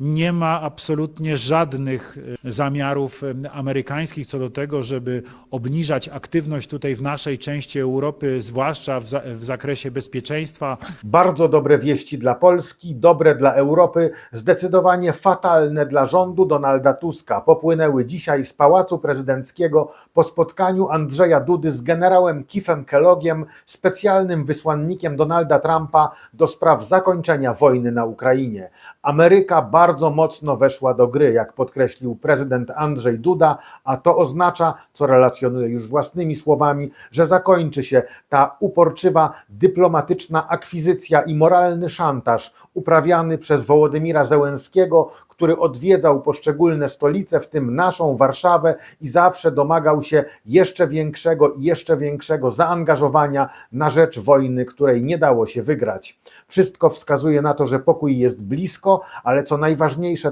nie ma absolutnie żadnych e, zamiarów e, amerykańskich co do tego, żeby obniżać aktywność tutaj w naszej części Europy, zwłaszcza w, za, w zakresie bezpieczeństwa. Bardzo dobre wieści dla Polski, dobre dla Europy, zdecydowanie fatalne dla rządu Donalda Tuska. Popłynęły dzisiaj z Pałacu Prezydenckiego po spotkaniu Andrzeja Dudy z generałem Keithem Kellogiem, specjalnym wysłannikiem Donalda Trumpa do spraw zakończenia wojny na Ukrainie. Ameryka bardzo mocno weszła do gry, jak podkreślił prezydent Andrzej Duda, a to oznacza, co relacjonuje już własnymi słowami, że zakończy się ta uporczywa dyplomatyczna akwizycja i moralny szantaż uprawiany przez Wołodymira Zełenskiego, który odwiedzał poszczególne stolice, w tym naszą Warszawę i zawsze domagał się jeszcze większego i jeszcze większego zaangażowania na rzecz wojny, której nie dało się wygrać. Wszystko wskazuje na to, że pokój jest blisko, ale co najważniejsze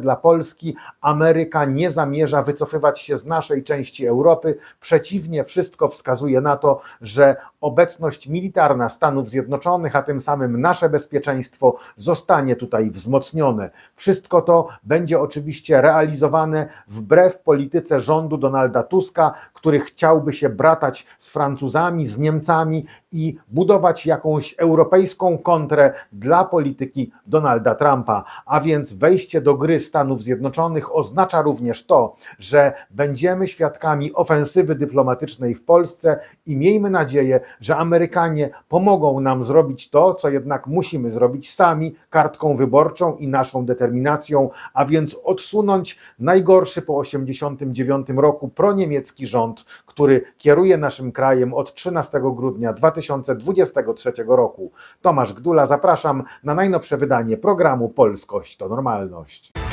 dla Polski, Ameryka nie zamierza wycofywać się z naszej części Europy. Przeciwnie, wszystko wskazuje na to, że obecność militarna Stanów Zjednoczonych, a tym samym nasze bezpieczeństwo zostanie tutaj wzmocnione. Wszystko to będzie oczywiście realizowane wbrew polityce rządu Donalda Tuska, który chciałby się bratać z Francuzami, z Niemcami i budować jakąś europejską kontrę dla polityki Donalda Trumpa. A więc wejście do gry Stanów Zjednoczonych oznacza również to, że będziemy świadkami ofensywy dyplomatycznej w Polsce i miejmy nadzieję, że Amerykanie pomogą nam zrobić to, co jednak musimy zrobić sami, kartką wyborczą i naszą determinacją, a więc odsunąć najgorszy po 1989 roku proniemiecki rząd, który kieruje naszym krajem od 13 grudnia 2023 roku. Tomasz Gdula, zapraszam na najnowsze wydanie programu Polskość to normalność. wolność.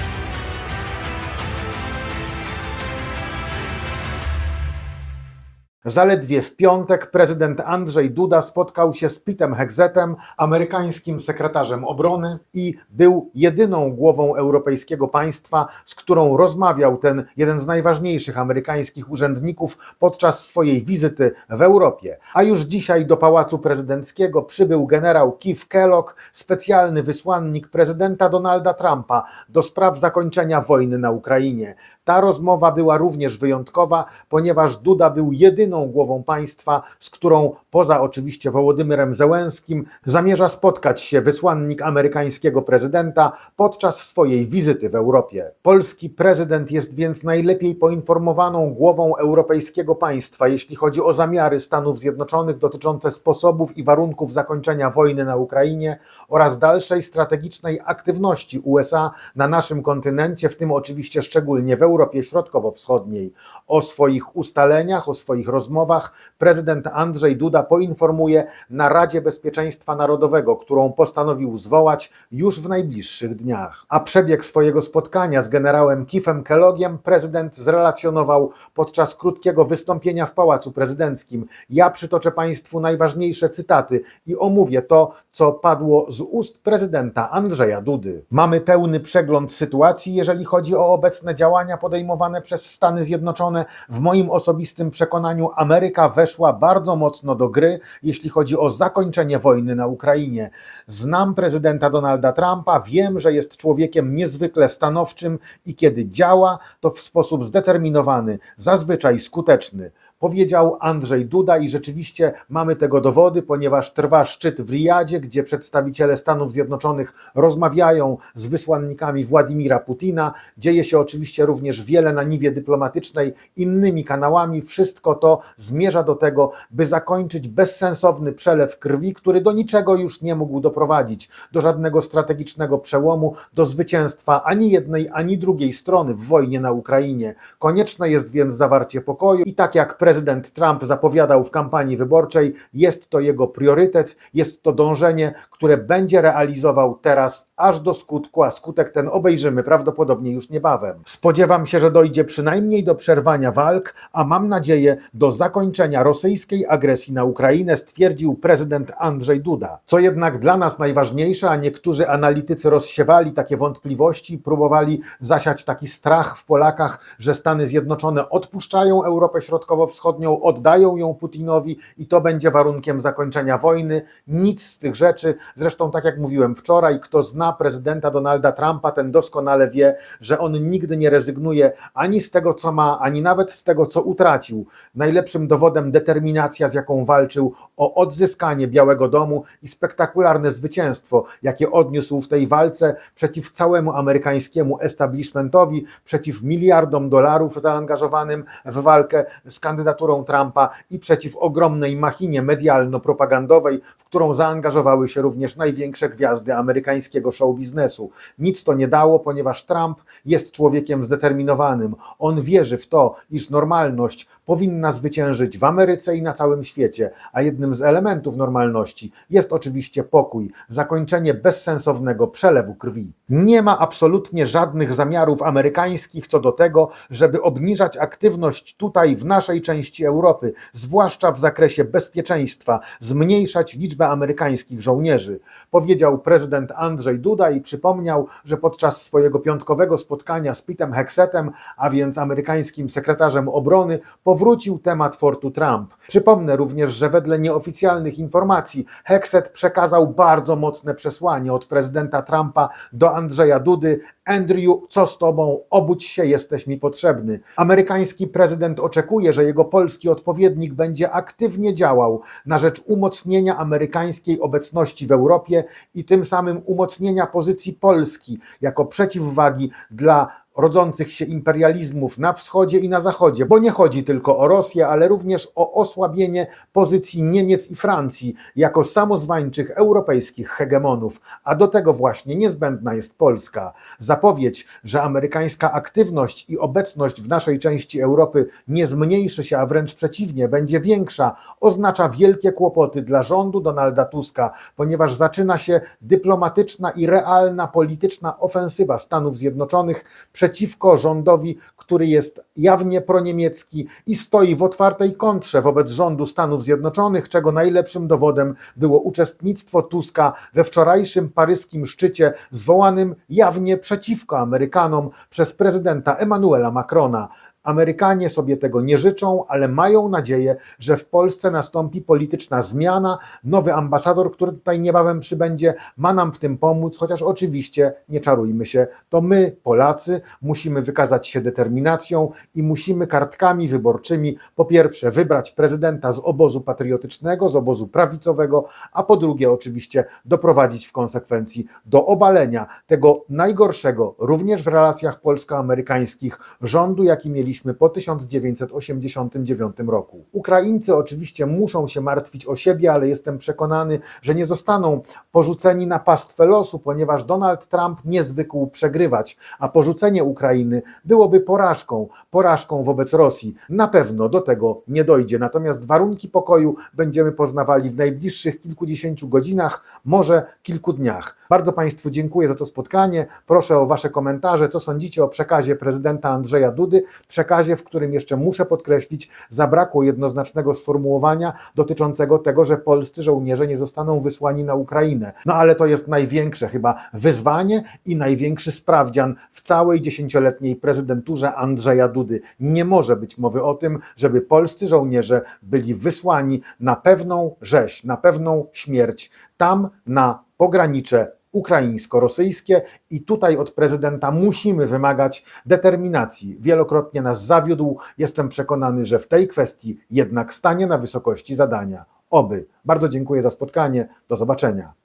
Zaledwie w piątek prezydent Andrzej Duda spotkał się z Pitem Hegzetem, amerykańskim sekretarzem obrony i był jedyną głową europejskiego państwa, z którą rozmawiał ten jeden z najważniejszych amerykańskich urzędników podczas swojej wizyty w Europie. A już dzisiaj do Pałacu Prezydenckiego przybył generał Keith Kellogg, specjalny wysłannik prezydenta Donalda Trumpa do spraw zakończenia wojny na Ukrainie. Ta rozmowa była również wyjątkowa, ponieważ Duda był jedyną głową państwa, z którą poza oczywiście Wołodymyrem Zełenskim zamierza spotkać się wysłannik amerykańskiego prezydenta podczas swojej wizyty w Europie. Polski prezydent jest więc najlepiej poinformowaną głową europejskiego państwa, jeśli chodzi o zamiary Stanów Zjednoczonych dotyczące sposobów i warunków zakończenia wojny na Ukrainie oraz dalszej strategicznej aktywności USA na naszym kontynencie, w tym oczywiście szczególnie w Europie Środkowo-Wschodniej. O swoich ustaleniach, o swoich rozmowach prezydent Andrzej Duda poinformuje na Radzie Bezpieczeństwa Narodowego, którą postanowił zwołać już w najbliższych dniach. A przebieg swojego spotkania z generałem Keithem Kellogiem prezydent zrelacjonował podczas krótkiego wystąpienia w Pałacu Prezydenckim. Ja przytoczę Państwu najważniejsze cytaty i omówię to, co padło z ust prezydenta Andrzeja Dudy. Mamy pełny przegląd sytuacji, jeżeli chodzi o obecne działania podejmowane przez Stany Zjednoczone. W moim osobistym przekonaniu Ameryka weszła bardzo mocno do gry, jeśli chodzi o zakończenie wojny na Ukrainie. Znam prezydenta Donalda Trumpa, wiem, że jest człowiekiem niezwykle stanowczym i kiedy działa, to w sposób zdeterminowany, zazwyczaj skuteczny powiedział Andrzej Duda i rzeczywiście mamy tego dowody, ponieważ trwa szczyt w Riyadzie, gdzie przedstawiciele Stanów Zjednoczonych rozmawiają z wysłannikami Władimira Putina. Dzieje się oczywiście również wiele na niwie dyplomatycznej innymi kanałami. Wszystko to zmierza do tego, by zakończyć bezsensowny przelew krwi, który do niczego już nie mógł doprowadzić, do żadnego strategicznego przełomu, do zwycięstwa ani jednej, ani drugiej strony w wojnie na Ukrainie. Konieczne jest więc zawarcie pokoju i tak jak prezydent Trump zapowiadał w kampanii wyborczej, jest to jego priorytet, jest to dążenie, które będzie realizował teraz aż do skutku, a skutek ten obejrzymy prawdopodobnie już niebawem. Spodziewam się, że dojdzie przynajmniej do przerwania walk, a mam nadzieję do zakończenia rosyjskiej agresji na Ukrainę, stwierdził prezydent Andrzej Duda. Co jednak dla nas najważniejsze, a niektórzy analitycy rozsiewali takie wątpliwości, próbowali zasiać taki strach w Polakach, że Stany Zjednoczone odpuszczają Europę Środkowo-Wschodnią, Wschodnią, oddają ją Putinowi i to będzie warunkiem zakończenia wojny. Nic z tych rzeczy. Zresztą, tak jak mówiłem wczoraj, kto zna prezydenta Donalda Trumpa, ten doskonale wie, że on nigdy nie rezygnuje ani z tego, co ma, ani nawet z tego, co utracił. Najlepszym dowodem determinacja, z jaką walczył o odzyskanie Białego Domu i spektakularne zwycięstwo, jakie odniósł w tej walce przeciw całemu amerykańskiemu establishmentowi, przeciw miliardom dolarów zaangażowanym w walkę z kandydaturą Trumpa i przeciw ogromnej machinie medialno-propagandowej, w którą zaangażowały się również największe gwiazdy amerykańskiego show biznesu. Nic to nie dało, ponieważ Trump jest człowiekiem zdeterminowanym. On wierzy w to, iż normalność powinna zwyciężyć w Ameryce i na całym świecie, a jednym z elementów normalności jest oczywiście pokój, zakończenie bezsensownego przelewu krwi. Nie ma absolutnie żadnych zamiarów amerykańskich co do tego, żeby obniżać aktywność tutaj w naszej części Europy, zwłaszcza w zakresie bezpieczeństwa, zmniejszać liczbę amerykańskich żołnierzy, powiedział prezydent Andrzej Duda i przypomniał, że podczas swojego piątkowego spotkania z Pitem Hexetem, a więc amerykańskim sekretarzem obrony, powrócił temat Fortu Trump. Przypomnę również, że wedle nieoficjalnych informacji Hexet przekazał bardzo mocne przesłanie od prezydenta Trumpa do Andrzeja Dudy: Andrew, co z tobą? Obudź się, jesteś mi potrzebny. Amerykański prezydent oczekuje, że jego polski odpowiednik będzie aktywnie działał na rzecz umocnienia amerykańskiej obecności w Europie i tym samym umocnienia pozycji Polski jako przeciwwagi dla rodzących się imperializmów na wschodzie i na zachodzie, bo nie chodzi tylko o Rosję, ale również o osłabienie pozycji Niemiec i Francji jako samozwańczych europejskich hegemonów, a do tego właśnie niezbędna jest Polska. Zapowiedź, że amerykańska aktywność i obecność w naszej części Europy nie zmniejszy się, a wręcz przeciwnie, będzie większa, oznacza wielkie kłopoty dla rządu Donalda Tuska, ponieważ zaczyna się dyplomatyczna i realna polityczna ofensywa Stanów Zjednoczonych przeciwko rządowi, który jest jawnie proniemiecki i stoi w otwartej kontrze wobec rządu Stanów Zjednoczonych, czego najlepszym dowodem było uczestnictwo Tuska we wczorajszym paryskim szczycie zwołanym jawnie przeciwko Amerykanom przez prezydenta Emmanuela Macrona. Amerykanie sobie tego nie życzą, ale mają nadzieję, że w Polsce nastąpi polityczna zmiana. Nowy ambasador, który tutaj niebawem przybędzie, ma nam w tym pomóc, chociaż oczywiście nie czarujmy się, to my, Polacy, musimy wykazać się determinacją i musimy kartkami wyborczymi po pierwsze wybrać prezydenta z obozu patriotycznego, z obozu prawicowego, a po drugie oczywiście doprowadzić w konsekwencji do obalenia tego najgorszego, również w relacjach polsko-amerykańskich, rządu, jaki mieliśmy po 1989 roku. Ukraińcy oczywiście muszą się martwić o siebie, ale jestem przekonany, że nie zostaną porzuceni na pastwę losu, ponieważ Donald Trump nie zwykł przegrywać, a porzucenie Ukrainy byłoby porażką, porażką wobec Rosji. Na pewno do tego nie dojdzie, natomiast warunki pokoju będziemy poznawali w najbliższych kilkudziesięciu godzinach, może kilku dniach. Bardzo Państwu dziękuję za to spotkanie. Proszę o Wasze komentarze, co sądzicie o przekazie prezydenta Andrzeja Dudy, przekazie, w którym jeszcze muszę podkreślić, zabrakło jednoznacznego sformułowania dotyczącego tego, że polscy żołnierze nie zostaną wysłani na Ukrainę. No ale to jest największe chyba wyzwanie i największy sprawdzian w całej dziesięcioletniej prezydenturze Andrzeja Dudy. Nie może być mowy o tym, żeby polscy żołnierze byli wysłani na pewną rzeź, na pewną śmierć, tam na pogranicze ukraińsko-rosyjskie i tutaj od prezydenta musimy wymagać determinacji. Wielokrotnie nas zawiódł. Jestem przekonany, że w tej kwestii jednak stanie na wysokości zadania. Oby. Bardzo dziękuję za spotkanie. Do zobaczenia.